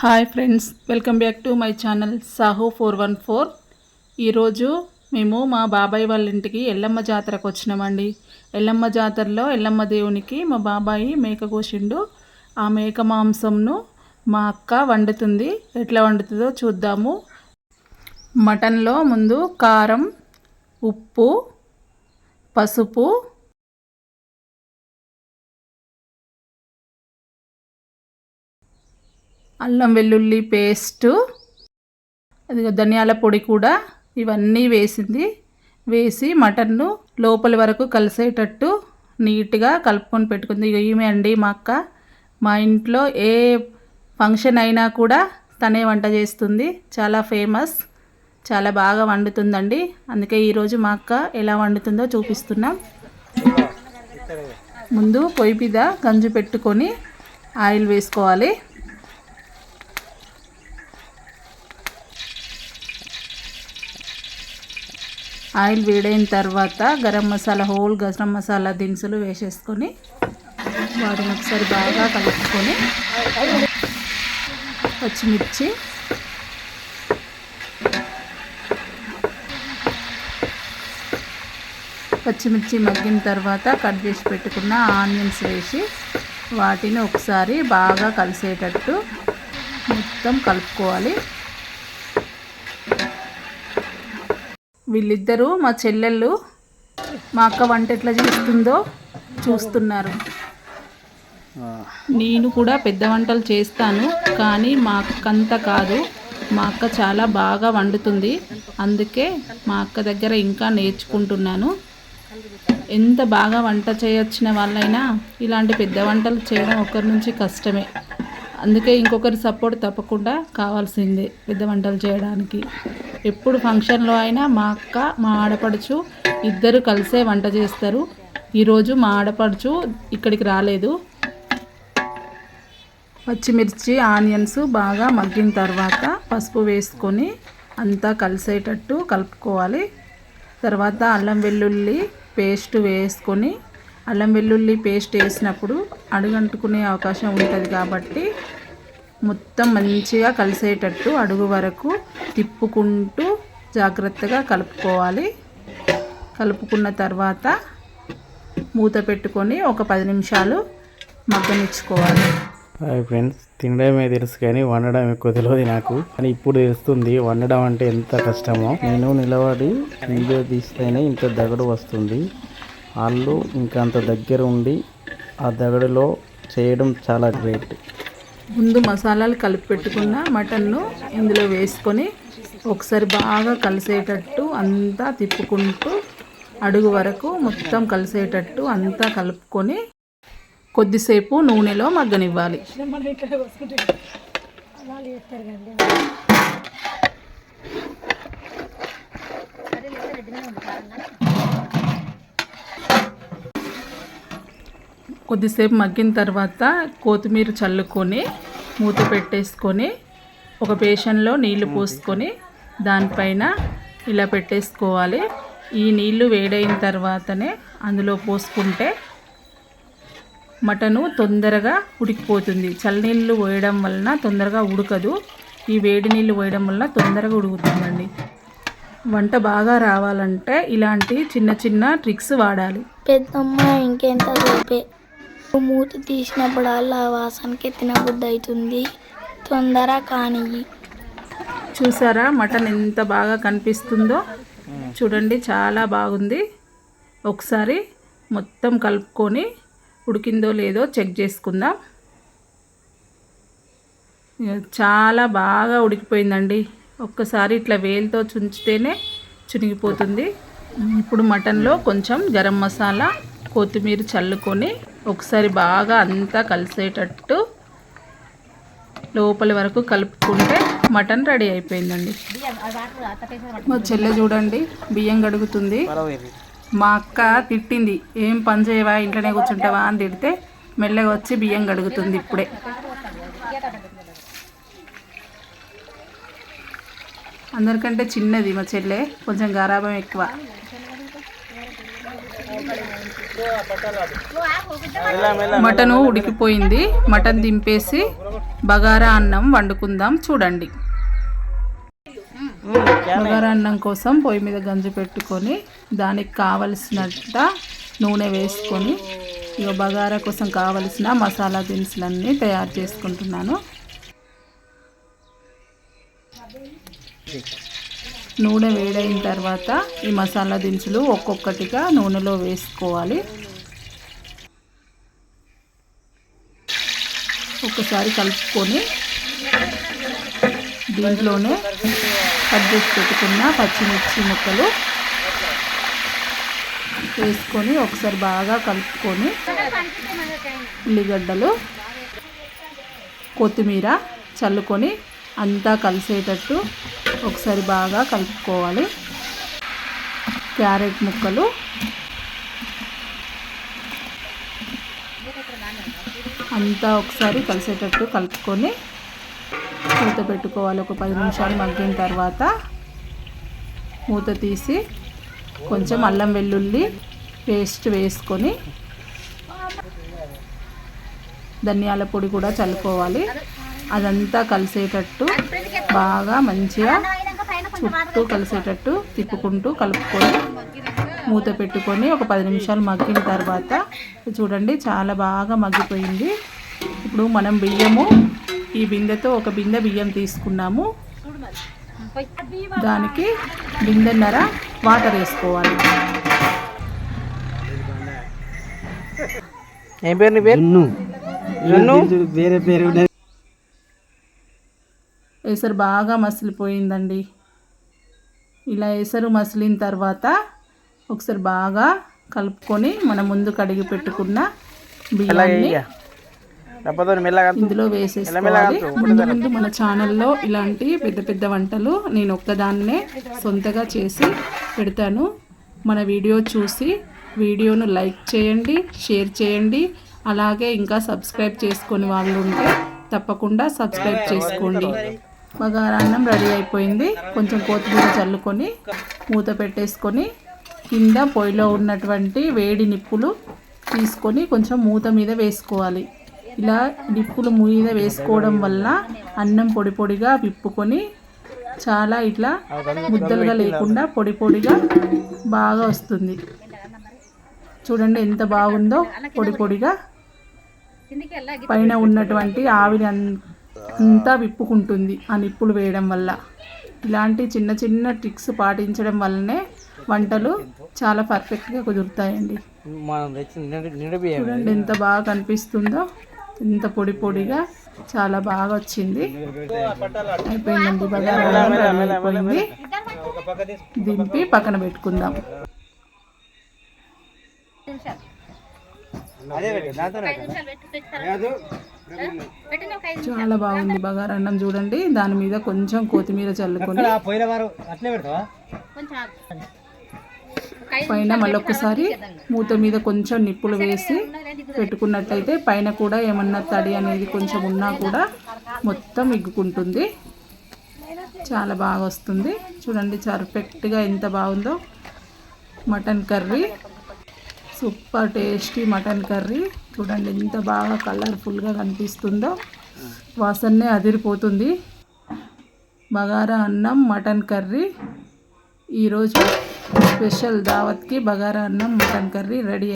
Hi friends welcome back to my channel Saaho four one four. ఈరోజు మేము మా బాబాయ్ వాళ్ళ ఇంటికి ఎల్లమ్మ జాతరకు వచ్చినామండి. ఎల్లమ్మ జాతరలో ఎల్లమ్మ దేవునికి మా బాబాయి మేక కోసిండు. ఆ మేక మాంసంను మా అక్క వండుతుంది. ఎట్లా వండుతుందో చూద్దాము. మటన్లో ముందు కారం ఉప్పు పసుపు అల్లం వెల్లుల్లి పేస్టు అది ధనియాల పొడి కూడా ఇవన్నీ వేసింది. వేసి మటన్ను లోపలి వరకు కలిసేటట్టు నీట్గా కలుపుకొని పెట్టుకుంది. ఇక ఈమె అండి మా అక్క. మా ఇంట్లో ఏ ఫంక్షన్ అయినా కూడా తనే వంట చేస్తుంది. చాలా ఫేమస్. చాలా బాగా వండుతుందండి. అందుకే ఈరోజు మా అక్క ఎలా వండుతుందో చూపిస్తున్నాం. ముందు పొయ్యి మీద గంజు పెట్టుకొని ఆయిల్ వేసుకోవాలి. ఆయిల్ వేడైన తర్వాత గరం మసాలా హోల్ గరం మసాలా దినుసులు వేసేసుకొని వాటిని ఒకసారి బాగా కలుపుకొని పచ్చిమిర్చి పచ్చిమిర్చి మగ్గిన తర్వాత కట్ చేసి పెట్టుకున్న ఆనియన్స్ వేసి వాటిని ఒకసారి బాగా కలిసేటట్టు మొత్తం కలుపుకోవాలి. వీళ్ళిద్దరూ మా చెల్లెళ్ళు మా అక్క వంట ఎట్లా చేస్తుందో చూస్తున్నారు. నేను కూడా పెద్ద వంటలు చేస్తాను కానీ మా అక్కంత కాదు. మా అక్క చాలా బాగా వండుతుంది. అందుకే మా అక్క దగ్గర ఇంకా నేర్చుకుంటున్నాను. ఎంత బాగా వంట చేయొచ్చిన వాళ్ళైనా ఇలాంటి పెద్ద వంటలు చేయడం ఒకరి నుంచి కష్టమే. అందుకే ఇంకొకరి సపోర్ట్ తప్పకుండా కావాల్సిందే పెద్ద వంటలు చేయడానికి. ఎప్పుడు ఫంక్షన్లో అయినా మా అక్క మా ఆడపడుచు ఇద్దరు కలిసే వంట చేస్తారు. ఈరోజు మా ఆడపడుచు ఇక్కడికి రాలేదు. పచ్చిమిర్చి ఆనియన్స్ బాగా మగ్గిన తర్వాత పసుపు వేసుకొని అంతా కలిసేటట్టు కలుపుకోవాలి. తర్వాత అల్లం వెల్లుల్లి పేస్ట్ వేసుకొని అల్లం వెల్లుల్లి పేస్ట్ వేసినప్పుడు అడుగంటుకునే అవకాశం ఉంటుంది కాబట్టి మొత్తం మంచిగా కలిసేటట్టు అడుగు వరకు తిప్పుకుంటూ జాగ్రత్తగా కలుపుకోవాలి. కలుపుకున్న తర్వాత మూత పెట్టుకొని ఒక పది నిమిషాలు మగ్గనిచ్చుకోవాలి. హాయ్ ఫ్రెండ్స్ తినడమే తెలుసు కానీ వండడం ఎక్కువ తెలియదు నాకు. కానీ ఇప్పుడు తెలుస్తుంది వండడం అంటే ఎంత కష్టమో. నేను నిలబడి వీడియో తీస్తేనే ఇంత దగడు వస్తుంది. వాళ్ళు ఇంకా అంత దగ్గర ఉండి ఆ దగడులో చేయడం చాలా గ్రేట్. ముందు మసాలాలు కలిపి పెట్టుకున్న మటన్ను ఇందులో వేసుకొని ఒకసారి బాగా కలిసేటట్టు అంతా తిప్పుకుంటూ అడుగు వరకు మొత్తం కలిసేటట్టు అంతా కలుపుకొని కొద్దిసేపు నూనెలో మగ్గనివ్వాలి. కొద్దిసేపు మగ్గిన తర్వాత కొత్తిమీర చల్లుకొని మూత పెట్టేసుకొని ఒక బేషన్లో నీళ్ళు పోసుకొని దానిపైన ఇలా పెట్టేసుకోవాలి. ఈ నీళ్ళు వేడైన తర్వాతనే అందులో పోసుకుంటే మటను తొందరగా ఉడికిపోతుంది. చల్లనీళ్ళు పోయడం వలన తొందరగా ఉడకదు. ఈ వేడి నీళ్ళు పోయడం వలన తొందరగా ఉడుకుతుందండి. వంట బాగా రావాలంటే ఇలాంటి చిన్న చిన్న ట్రిక్స్ వాడాలి. పెద్దమ్మ ఇంకెంత మూత తీసినప్పుడల్లా వాసనకి తినబుద్ధి అవుతుంది తొందర కానీ చూసారా మటన్ ఎంత బాగా కనిపిస్తుందో? చూడండి చాలా బాగుంది. ఒకసారి మొత్తం కలుపుకొని ఉడికిందో లేదో చెక్ చేసుకుందాం. చాలా బాగా ఉడికిపోయిందండి. ఒక్కసారి ఇట్లా వేలుతో చుంచితేనే చునిగిపోతుంది. ఇప్పుడు మటన్లో కొంచెం గరం మసాలా కొత్తిమీర చల్లుకొని ఒకసారి బాగా అంతా కలిసేటట్టు లోపలి వరకు కలుపుకుంటే మటన్ రెడీ అయిపోయిందండి. మా చెల్లె చూడండి బియ్యం గడుగుతుంది మా అక్క తిట్టింది ఏం పని చేయవా ఇంట్లోనే కూర్చుంటావా? అని తిడితే మెల్లగా వచ్చి బియ్యం గడుగుతుంది ఇప్పుడే. అందరికంటే చిన్నది మా చెల్లె కొంచెం గారాభం ఎక్కువ. మటను ఉడికిపోయింది. మటన్ దింపేసి బగారా అన్నం వండుకుందాం చూడండి. బగారా అన్నం కోసం పొయ్యి మీద గంజి పెట్టుకొని దానికి కావలసినంత నూనె వేసుకొని ఇక బగారా కోసం కావలసిన మసాలా దినుసులన్నీ తయారు చేసుకుంటున్నాను. నూనె వేడైన తర్వాత ఈ మసాలా దినుసులు ఒక్కొక్కటిగా నూనెలో వేసుకోవాలి. ఒకసారి కలుపుకొని దీంట్లోనే కట్ చేసి పెట్టుకున్న పచ్చిమిర్చి ముక్కలు వేసుకొని ఒకసారి బాగా కలుపుకొని ఉల్లిగడ్డలు కొత్తిమీర చల్లుకొని అంతా కలిసేటట్టు ఒకసారి బాగా కలుపుకోవాలి. క్యారెట్ ముక్కలు. అంతా ఒకసారి కలిసేటట్టు కలుపుకొని మూత పెట్టుకోవాలి. ఒక పది నిమిషాలు మగ్గిన తర్వాత మూత తీసి కొంచెం అల్లం వెల్లుల్లి పేస్ట్ వేసుకొని ధనియాల పొడి కూడా చల్లుకోవాలి. అదంతా కలిసేటట్టు బాగా మంచిగా చుట్టూ కలిసేటట్టు తిప్పుకుంటూ కలుపుకొని మూత పెట్టుకొని ఒక పది నిమిషాలు మగ్గిన తర్వాత చూడండి చాలా బాగా మగ్గిపోయింది. ఇప్పుడు మనం బియ్యము ఈ బిందెతో ఒక బిందె బియ్యం తీసుకున్నాము. దానికి బిందెన్నర వాటర్ వేసుకోవాలి. ఏం పేరు నీ పేరు? వేరే పేరు ఎసరు బాగా మసిలిపోయిందండి. ఇలా ఎసరు మసిలిన తర్వాత ఒకసారి బాగా కలుపుకొని మనం ముందు కడిగి పెట్టుకున్న బియ్యాన్ని ఇందులో వేసేసుకోవాలి. ముందు ముందు మన ఛానల్లో ఇలాంటి పెద్ద పెద్ద వంటలు నేను ఒక్కదాన్నే సొంతగా చేసి పెడతాను. మన వీడియో చూసి వీడియోను లైక్ చేయండి షేర్ చేయండి. అలాగే ఇంకా సబ్స్క్రైబ్ చేసుకొని వాళ్ళు ఉంటే తప్పకుండా సబ్స్క్రైబ్ చేసుకోండి. బగారా అన్నం రెడీ అయిపోయింది. కొంచెం కొత్తిమీర చల్లుకొని మూత పెట్టేసుకొని కింద పొయ్యిలో ఉన్నటువంటి వేడి నిప్పులు తీసుకొని కొంచెం మూత మీద వేసుకోవాలి. ఇలా నిప్పులు మీద వేసుకోవడం వల్ల అన్నం పొడి పొడిగా విప్పుకొని చాలా ఇట్లా ముద్దలుగా లేకుండా పొడి పొడిగా బాగా వస్తుంది. చూడండి ఎంత బాగుందో పొడి పొడిగా. పైన ఉన్నటువంటి ఆవిరి అన్- అంతా విప్పుకుంటుంది ఆ నిప్పులు వేయడం వల్ల. ఇలాంటి చిన్న చిన్న ట్రిక్స్ పాటించడం వల్లనే వంటలు చాలా పర్ఫెక్ట్గా కుదురుతాయండి. చూడండి ఎంత బాగా కనిపిస్తుందో ఎంత పొడి పొడిగా చాలా బాగా వచ్చింది. అయిపోయిందండి రెడీ అయిపోయింది. దింపి పక్కన పెట్టుకుందాం. చాలా బాగుంది. బగారా అన్నం చూడండి. దాని మీద కొంచెం కొత్తిమీర చల్లుకొని పైన మళ్ళొక్కసారి మూత మీద కొంచెం నిప్పులు వేసి పెట్టుకున్నట్టయితే పైన కూడా ఏమన్నా తడి అనేది కొంచెం ఉన్నా కూడా మొత్తం ఇగ్గుకుంటుంది చాలా బాగా వస్తుంది. చూడండి పర్ఫెక్ట్గా ఎంత బాగుందో. Mutton curry. Super tasty mutton curry. చూడండి ఎంత బాగా కలర్ఫుల్గా కనిపిస్తుందో. వాసన్నే అదిరిపోతుంది. బగారా అన్నం మటన్ కర్రీ. ఈరోజు స్పెషల్ దావత్కి బగారా అన్నం మటన్ కర్రీ రెడీ